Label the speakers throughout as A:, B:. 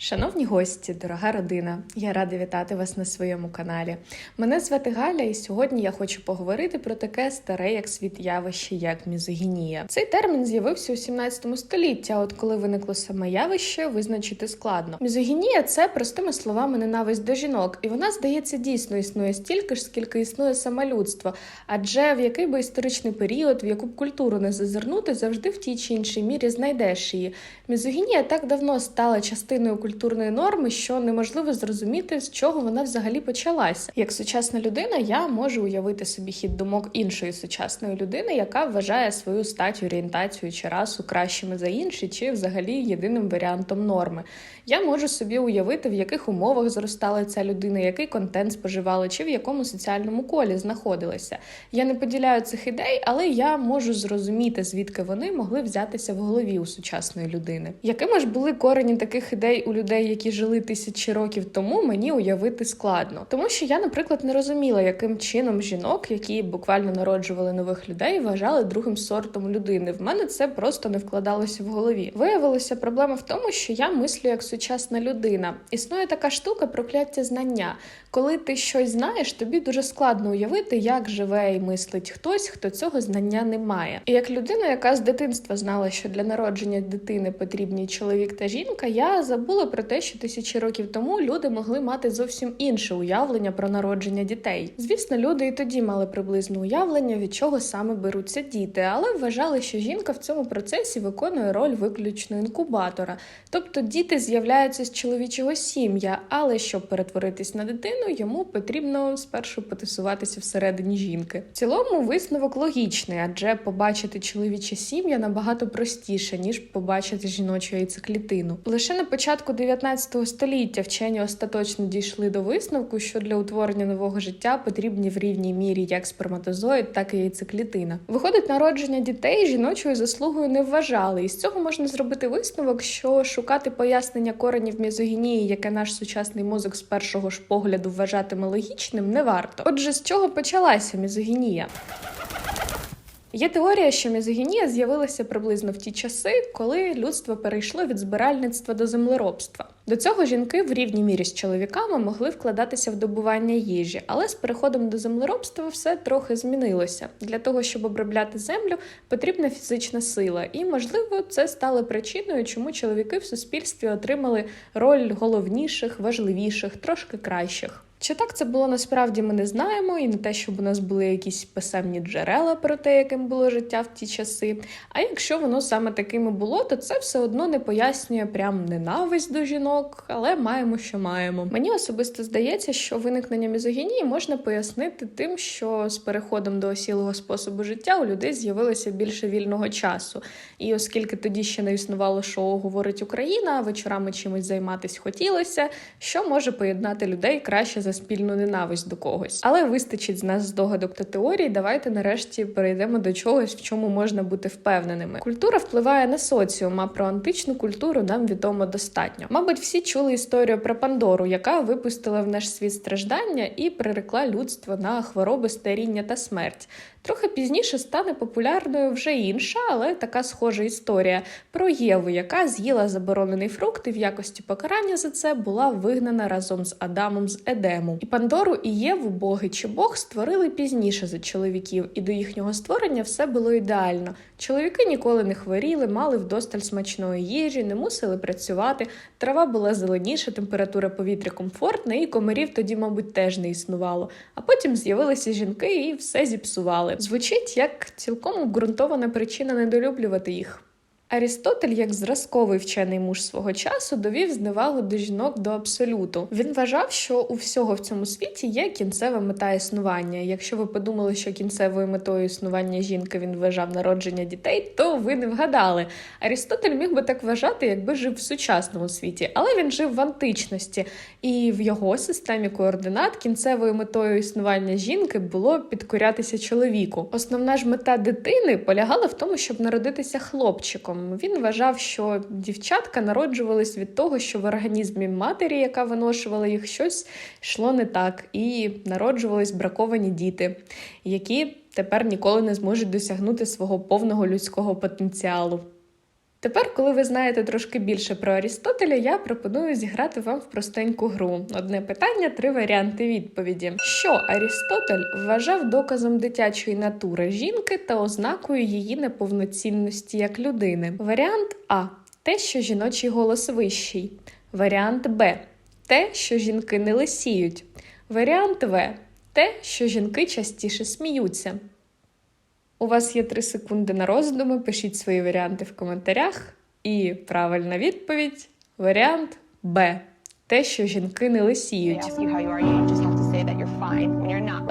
A: Шановні гості, дорога родина, я рада вітати вас на своєму каналі. Мене звати Галя, і сьогодні я хочу поговорити про таке старе як світ явище, як мізогінія. Цей термін з'явився у 17 столітті. а От коли виникло саме явище, визначити складно. Мізогінія це простими словами ненависть до жінок, і вона здається дійсно існує стільки ж, скільки існує саме людство. Адже в який би історичний період, в яку б культуру не зазирнути, завжди в тій чи іншій мірі знайдеш її. Мізогінія так давно стала частиною культурної норми, що неможливо зрозуміти, з чого вона взагалі почалася. Як сучасна людина, я можу уявити собі хід думок іншої сучасної людини, яка вважає свою стать, орієнтацію чи расу кращими за інші, чи взагалі єдиним варіантом норми. Я можу собі уявити, в яких умовах зростала ця людина, який контент споживала, чи в якому соціальному колі знаходилася. Я не поділяю цих ідей, але я можу зрозуміти, звідки вони могли взятися в голові у сучасної людини. Якими ж були корені таких ідей у людей, які жили тисячі років тому, мені уявити складно, тому що я, наприклад, не розуміла, яким чином жінок, які буквально народжували нових людей, вважали другим сортом людини. В мене це просто не вкладалося в голові. Виявилося, проблема в тому, що я мислю як сучасна людина. Існує така штука прокляття знання. Коли ти щось знаєш, тобі дуже складно уявити, як живе і мислить хтось, хто цього знання не має. І як людина, яка з дитинства знала, що для народження дитини потрібні чоловік та жінка, я забула про те, що тисячі років тому люди могли мати зовсім інше уявлення про народження дітей. Звісно, люди і тоді мали приблизне уявлення, від чого саме беруться діти, але вважали, що жінка в цьому процесі виконує роль виключно інкубатора, тобто діти з'являються з чоловічого сім'я, але щоб перетворитись на дитину, йому потрібно спершу потисуватися всередині жінки. В цілому висновок логічний, адже побачити чоловіче сім'я набагато простіше ніж побачити жіночу яйцеклітину. Лише на початку 19 століття вчені остаточно дійшли до висновку, що для утворення нового життя потрібні в рівній мірі як сперматозоїд, так і яйцеклітина. Виходить, народження дітей жіночою заслугою не вважали, і з цього можна зробити висновок, що шукати пояснення коренів мізогінії, яке наш сучасний мозок з першого ж погляду вважатиме логічним, не варто. Отже, з чого почалася мізогінія? Є теорія, що мізогінія з'явилася приблизно в ті часи, коли людство перейшло від збиральництва до землеробства. До цього жінки в рівній мірі з чоловіками могли вкладатися в добування їжі, але з переходом до землеробства все трохи змінилося. Для того щоб обробляти землю, потрібна фізична сила, і можливо це стало причиною, чому чоловіки в суспільстві отримали роль головніших, важливіших, трошки кращих. Чи так це було насправді, ми не знаємо, і не те, щоб у нас були якісь писемні джерела про те, яким було життя в ті часи. А якщо воно саме таким і було, то це все одно не пояснює прям ненависть до жінок, але маємо, що маємо. Мені особисто здається, що виникнення мізогінії можна пояснити тим, що з переходом до осілого способу життя у людей з'явилося більше вільного часу. І оскільки тоді ще не існувало шоу Говорить Україна, вечорами чимось займатись хотілося, що може поєднати людей краще за спільну ненависть до когось. Але вистачить з нас здогадок та теорій. Давайте нарешті перейдемо до чогось, в чому можна бути впевненими. Культура впливає на соціум, а про античну культуру нам відомо достатньо. Мабуть, всі чули історію про Пандору, яка випустила в наш світ страждання і прирекла людство на хвороби, старіння та смерть. Трохи пізніше стане популярною вже інша, але така схожа історія про Єву, яка з'їла заборонений фрукт і в якості покарання за це була вигнана разом з Адамом з Едему. І Пандору і Єву, боги чи Бог створили пізніше за чоловіків, і до їхнього створення все було ідеально. Чоловіки ніколи не хворіли, мали вдосталь смачної їжі, не мусили працювати. Трава була зеленіша, температура повітря комфортна, і комарів тоді, мабуть, теж не існувало. А потім з'явилися жінки і все зіпсували. Звучить як цілком обґрунтована причина недолюблювати їх. Арістотель, як зразковий вчений муж свого часу, довів зневагу до жінок до абсолюту. Він вважав, що у всього в цьому світі є кінцева мета існування. Якщо ви подумали, що кінцевою метою існування жінки він вважав народження дітей, то ви не вгадали. Арістотель міг би так вважати, якби жив в сучасному світі, але він жив в античності, і в його системі координат кінцевою метою існування жінки було підкорятися чоловіку. Основна ж мета дитини полягала в тому, щоб народитися хлопчиком. Він вважав, що дівчатка народжувались від того, що в організмі матері, яка виношувала їх, щось йшло не так, і народжувались браковані діти, які тепер ніколи не зможуть досягнути свого повного людського потенціалу. Тепер, коли ви знаєте трошки більше про Арістотеля, я пропоную зіграти вам в простеньку гру. Одне питання, три варіанти відповіді. Що Арістотель вважав доказом дитячої натури жінки та ознакою її неповноцінності як людини? Варіант А. Те, що жіночий голос вищий. Варіант Б. Те, що жінки не лисіють. Варіант В. Те, що жінки частіше сміються. У вас є три секунди на роздуми. Пишіть свої варіанти в коментарях. І правильна відповідь варіант Б. Те, що жінки не лисіють.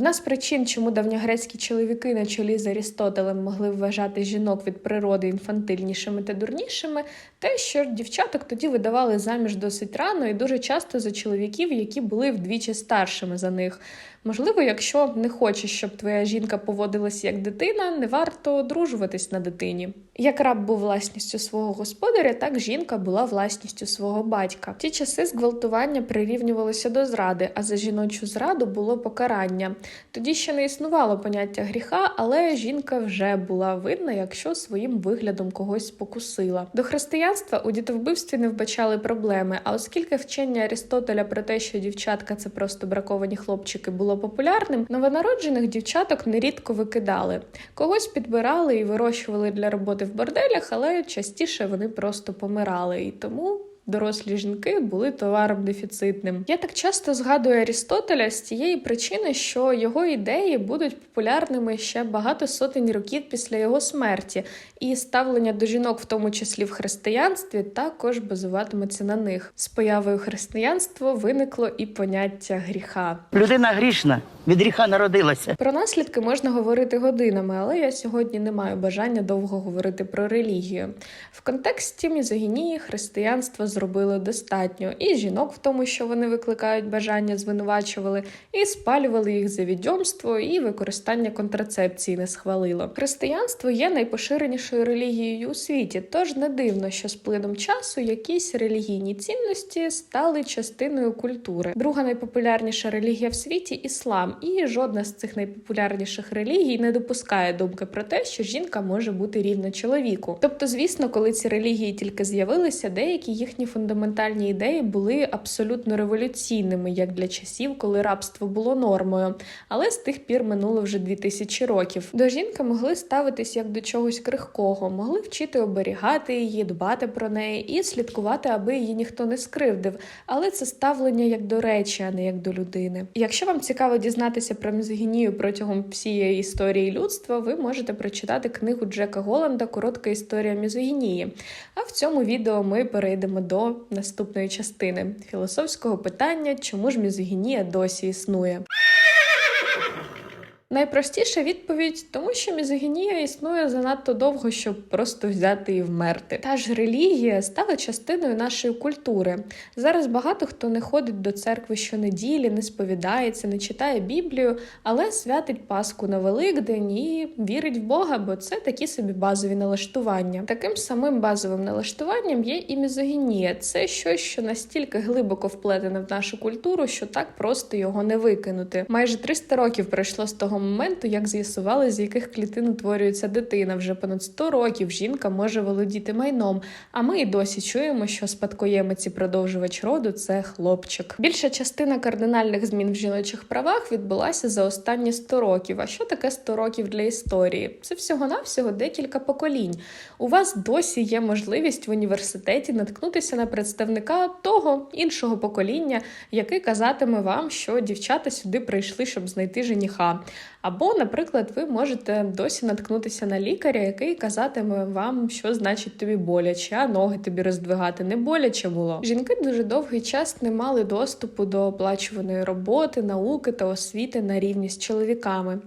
A: Одна з причин, чому давньогрецькі чоловіки на чолі з Арістотелем могли вважати жінок від природи інфантильнішими та дурнішими, те, що дівчаток тоді видавали заміж досить рано і дуже часто за чоловіків, які були вдвічі старшими за них. Можливо, якщо не хочеш, щоб твоя жінка поводилася як дитина, не варто одружуватись на дитині. Як раб був власністю свого господаря, так жінка була власністю свого батька. В ті часи зґвалтування прирівнювалося до зради, а за жіночу зраду було покарання. Тоді ще не існувало поняття гріха, але жінка вже була винна, якщо своїм виглядом когось спокусила. До християнства у дітовбивстві не вбачали проблеми. А оскільки вчення Арістотеля про те, що дівчатка це просто браковані хлопчики, було популярним, новонароджених дівчаток нерідко викидали. Когось підбирали і вирощували для роботи в борделях, але частіше вони просто помирали. І тому дорослі жінки були товаром дефіцитним. Я так часто згадую Арістотеля з тієї причини, що його ідеї будуть популярними ще багато сотень років після його смерті, і ставлення до жінок, в тому числі в християнстві, також базуватиметься на них. З появою християнства виникло і поняття гріха.
B: Людина грішна, від гріха народилася.
A: Про наслідки можна говорити годинами, але я сьогодні не маю бажання довго говорити про релігію. В контексті мізогінії християнство зробило достатньо, і жінок в тому, що вони викликають бажання, звинувачували, і спалювали їх за відьомство, і використання контрацепції не схвалило. Християнство є найпоширенішою релігією у світі, тож не дивно, що з плином часу якісь релігійні цінності стали частиною культури. Друга найпопулярніша релігія в світі іслам, і жодна з цих найпопулярніших релігій не допускає думки про те, що жінка може бути рівна чоловіку. Тобто, звісно, коли ці релігії тільки з'явилися, деякі їхні фундаментальні ідеї були абсолютно революційними, як для часів, коли рабство було нормою. Але з тих пір минуло вже 2000 років. До жінки могли ставитись як до чогось крихкого, могли вчити оберігати її, дбати про неї і слідкувати, аби її ніхто не скривдив. Але це ставлення як до речі, а не як до людини. Якщо вам цікаво дізнатися про мізогінію протягом всієї історії людства, ви можете прочитати книгу Джека Голланда Коротка історія мізогінії. А в цьому відео ми перейдемо до наступної частини філософського питання, чому ж мізогінія досі існує. Найпростіша відповідь, тому що мізогінія існує занадто довго, щоб просто взяти і вмерти. Та ж релігія стала частиною нашої культури. Зараз багато хто не ходить до церкви щонеділі, не сповідається, не читає Біблію, але святить Пасху на Великдень і вірить в Бога, бо це такі собі базові налаштування. Таким самим базовим налаштуванням є і мізогінія. Це щось, що настільки глибоко вплетене в нашу культуру, що так просто його не викинути. Майже 300 років пройшло з того моменту, як з'ясували, з яких клітин утворюється дитина. Вже понад 100 років жінка може володіти майном. А ми і досі чуємо, що спадкоємець і продовжувач роду це хлопчик. Більша частина кардинальних змін в жіночих правах відбулася за останні 100 років. А що таке 100 років для історії? Це всього-навсього декілька поколінь. У вас досі є можливість в університеті наткнутися на представника того іншого покоління, який казатиме вам, що дівчата сюди прийшли, щоб знайти жениха. Або, наприклад, ви можете досі наткнутися на лікаря, який казатиме вам, що значить тобі боляче, а ноги тобі роздвигати не боляче було. Жінки дуже довгий час не мали доступу до оплачуваної роботи, науки та освіти на рівні з чоловіками.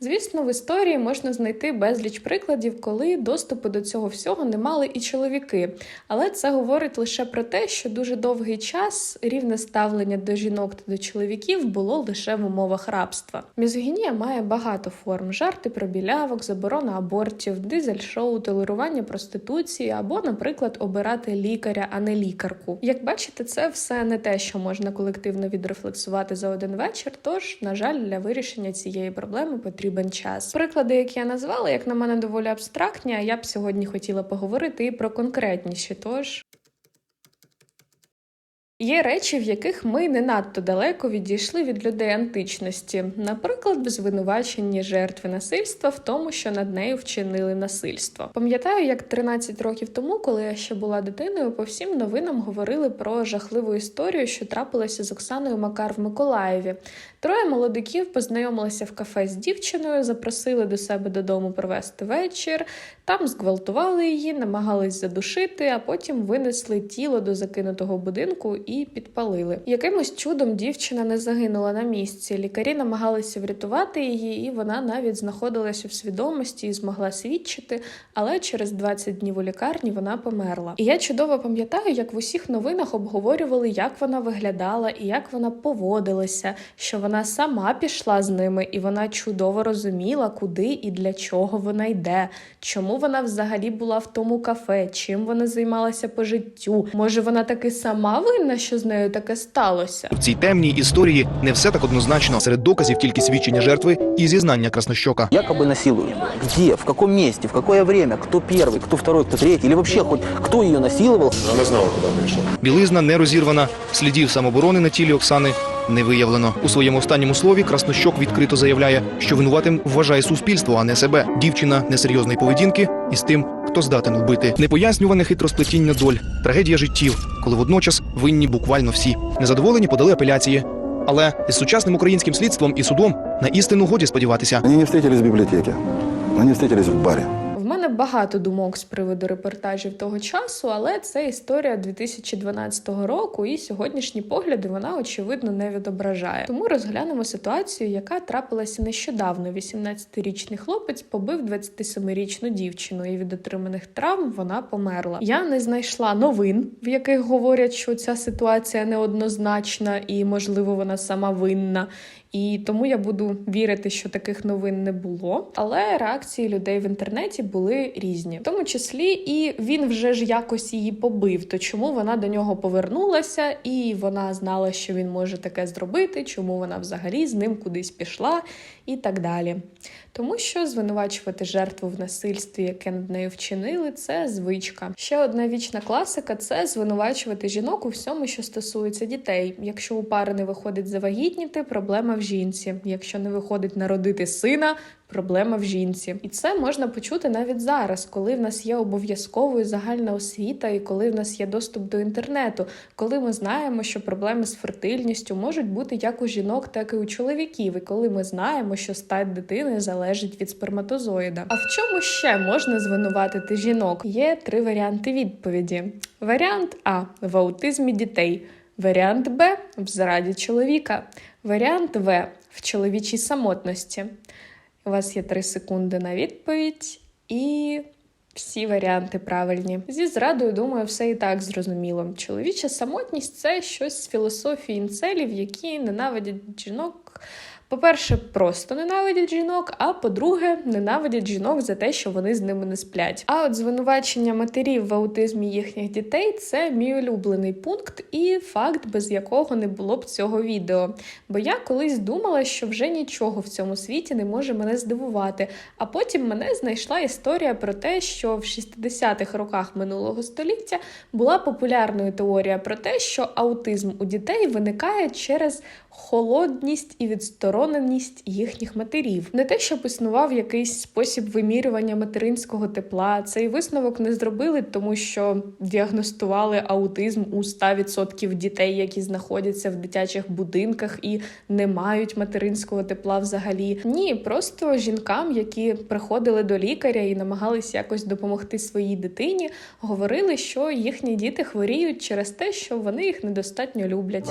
A: Звісно, в історії можна знайти безліч прикладів, коли доступу до цього всього не мали і чоловіки. Але це говорить лише про те, що дуже довгий час рівне ставлення до жінок та до чоловіків було лише в умовах рабства. Мізогінія має багато форм: жарти про білявок, заборона абортів, дизель-шоу, толерування проституції або, наприклад, обирати лікаря, а не лікарку. Як бачите, це все не те, що можна колективно відрефлексувати за один вечір. Тож, на жаль, для вирішення цієї проблеми потрібно потрібен час. Приклади, які я назвала, як на мене, доволі абстрактні. А я б сьогодні хотіла поговорити і про конкретніші. Тож Є речі, в яких ми не надто далеко відійшли від людей античності, наприклад, в звинуваченні жертви насильства в тому, що над нею вчинили насильство. Пам'ятаю, як 13 років тому, коли я ще була дитиною, по всім новинам говорили про жахливу історію, що трапилася з Оксаною Макар в Миколаєві. Троє молодиків познайомилися в кафе з дівчиною, запросили до себе додому провести вечір. Там зґвалтували її, намагались задушити, а потім винесли тіло до закинутого будинку і підпалили. Якимось чудом дівчина не загинула на місці. Лікарі намагалися врятувати її, і вона навіть знаходилася в свідомості і змогла свідчити. Але через 20 днів у лікарні вона померла. І я чудово пам'ятаю, як в усіх новинах обговорювали, як вона виглядала і як вона поводилася, що вона сама пішла з ними, і вона чудово розуміла, куди і для чого вона йде, чому вона взагалі була в тому кафе, чим вона займалася по життю. Може, вона таки сама винна, що з нею таке сталося.
C: В цій темній історії не все так однозначно. Серед доказів тільки свідчення жертви і зізнання краснощока.
D: Якобы насилуют. Где, в каком месте, в какое время, кто первый, кто второй, кто третий, или вообще хоть кто ее насиловал.
E: Она знала, куда пришла.
C: Білизна не розірвана, слідів самоборони на тілі Оксани не виявлено. У своєму останньому слові Краснощок відкрито заявляє, що винуватим вважає суспільство, а не себе. Дівчина несерйозної поведінки із тим, хто здатен вбити. Непояснюване хитросплетіння доль, трагедія життів, коли водночас винні буквально всі. Незадоволені подали апеляції. Але із сучасним українським слідством і судом на істину годі сподіватися.
E: Вони не встретились в бібліотеці, вони встретились в баре.
A: Багато думок з приводу репортажів того часу, але це історія 2012 року, і сьогоднішні погляди вона очевидно не відображає. Тому розглянемо ситуацію, яка трапилася нещодавно. 18-річний хлопець побив 27-річну дівчину, і від отриманих травм вона померла. Я не знайшла новин, в яких говорять, що ця ситуація неоднозначна і, можливо, вона сама винна. І тому я буду вірити, що таких новин не було. Але реакції людей в інтернеті були різні, в тому числі і він вже ж якось її побив. То чому вона до нього повернулася, і вона знала, що він може таке зробити, чому вона взагалі з ним кудись пішла, і так далі. Тому що звинувачувати жертву в насильстві, яке над нею вчинили, це звичка. Ще одна вічна класика це звинувачувати жінок у всьому, що стосується дітей. Якщо у пари не виходить завагітніти, проблема в жінці. Якщо не виходить народити сина, проблема в жінці. І це можна почути навіть зараз, коли в нас є обов'язковою загальна освіта, і коли в нас є доступ до інтернету, коли ми знаємо, що проблеми з фертильністю можуть бути як у жінок, так і у чоловіків, і коли ми знаємо, що стать дитини залежить від сперматозоїда. А в чому ще можна звинуватити жінок? Є три варіанти відповіді: варіант А в аутизмі дітей. Варіант Б в зраді чоловіка. Варіант В в чоловічій самотності. У вас є 3 секунди на відповідь, і всі варіанти правильні. Зі зрадою, думаю, все і так зрозуміло. Чоловіча самотність це щось з філософії інцелів, які ненавидять жінок. По-перше, просто ненавидять жінок, а по-друге, ненавидять жінок за те, що вони з ними не сплять. А от звинувачення матерів в аутизмі їхніх дітей це мій улюблений пункт і факт, без якого не було б цього відео. Бо я колись думала, що вже нічого в цьому світі не може мене здивувати. А потім мене знайшла історія про те, що в 60-х роках минулого століття була популярною теорія про те, що аутизм у дітей виникає через холодність і відстороненість їхніх матерів. Не те, щоб існував якийсь спосіб вимірювання материнського тепла. Цей висновок не зробили, тому що діагностували аутизм у 100% дітей, які знаходяться в дитячих будинках і не мають материнського тепла взагалі. Ні, просто жінкам, які приходили до лікаря і намагалися якось допомогти своїй дитині, говорили, що їхні діти хворіють через те, що вони їх недостатньо люблять.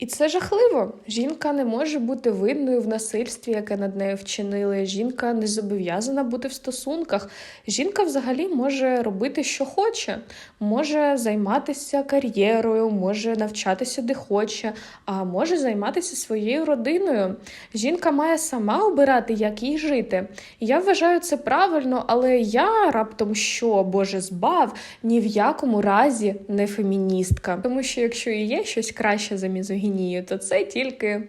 A: І це жахливо. Жінка не може бути винною в насильстві, яке над нею вчинили. Жінка не зобов'язана бути в стосунках. Жінка взагалі може робити, що хоче, може займатися кар'єрою, може навчатися де хоче, а може займатися своєю родиною. Жінка має сама обирати, як їй жити. Я вважаю це правильно, але я раптом що, Боже, збав, ні в якому разі не феміністка. Тому що якщо і є щось краще за мізогінію, то це тільки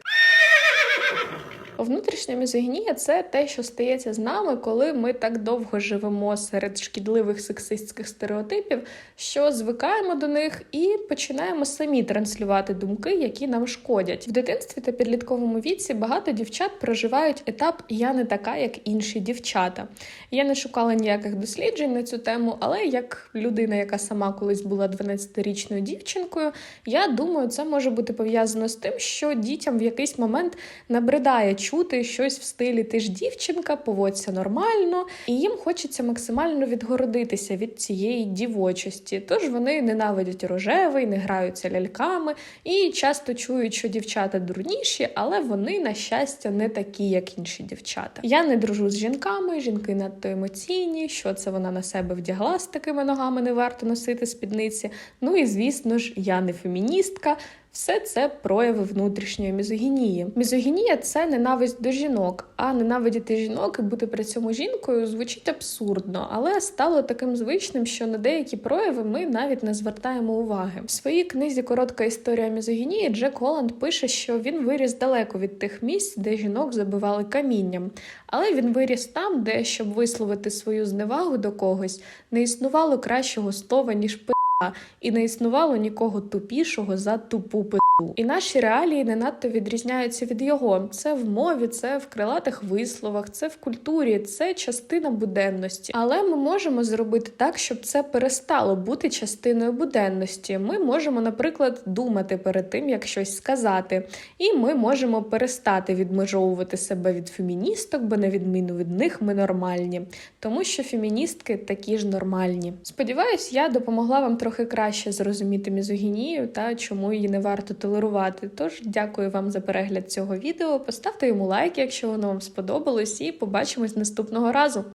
A: Внутрішня мізогінія це те, що стається з нами, коли ми так довго живемо серед шкідливих сексистських стереотипів, що звикаємо до них і починаємо самі транслювати думки, які нам шкодять. В дитинстві та підлітковому віці багато дівчат проживають етап Я не така, як інші дівчата. Я не шукала ніяких досліджень на цю тему, але як людина, яка сама колись була 12-річною дівчинкою, я думаю, це може бути пов'язано з тим, що дітям в якийсь момент набридає чути щось в стилі ти ж дівчинка, поводься нормально, і їм хочеться максимально відгородитися від цієї дівочості. Тож вони ненавидять рожевий, не граються ляльками і часто чують, що дівчата дурніші, але вони, на щастя, не такі, як інші дівчата. Я не дружу з жінками, жінки надто емоційні. Що це вона на себе вдягла з такими ногами, не варто носити спідниці. Ну і звісно ж, я не феміністка. Все це прояви внутрішньої мізогінії. Мізогінія це ненависть до жінок, а ненавидіти жінок і бути при цьому жінкою звучить абсурдно, але стало таким звичним, що на деякі прояви ми навіть не звертаємо уваги. В своїй книзі Коротка історія мізогінії Джек Голланд пише, що він виріс далеко від тих місць, де жінок забивали камінням. Але він виріс там, де, щоб висловити свою зневагу до когось, не існувало кращого слова ніж пи. І не існувало нікого тупішого за тупу пи***у. І наші реалії не надто відрізняються від його. Це в мові, це в крилатих висловах, це в культурі, це частина буденності. Але ми можемо зробити так, щоб це перестало бути частиною буденності. Ми можемо, наприклад, думати перед тим, як щось сказати, і ми можемо перестати відмежовувати себе від феміністок, бо на відміну від них ми нормальні, тому що феміністки такі ж нормальні. Сподіваюсь, я допомогла вам трохи краще зрозуміти мізогінію та чому її не варто толерувати. Тож дякую вам за перегляд цього відео. Поставте йому лайк, якщо воно вам сподобалось, і побачимось наступного разу.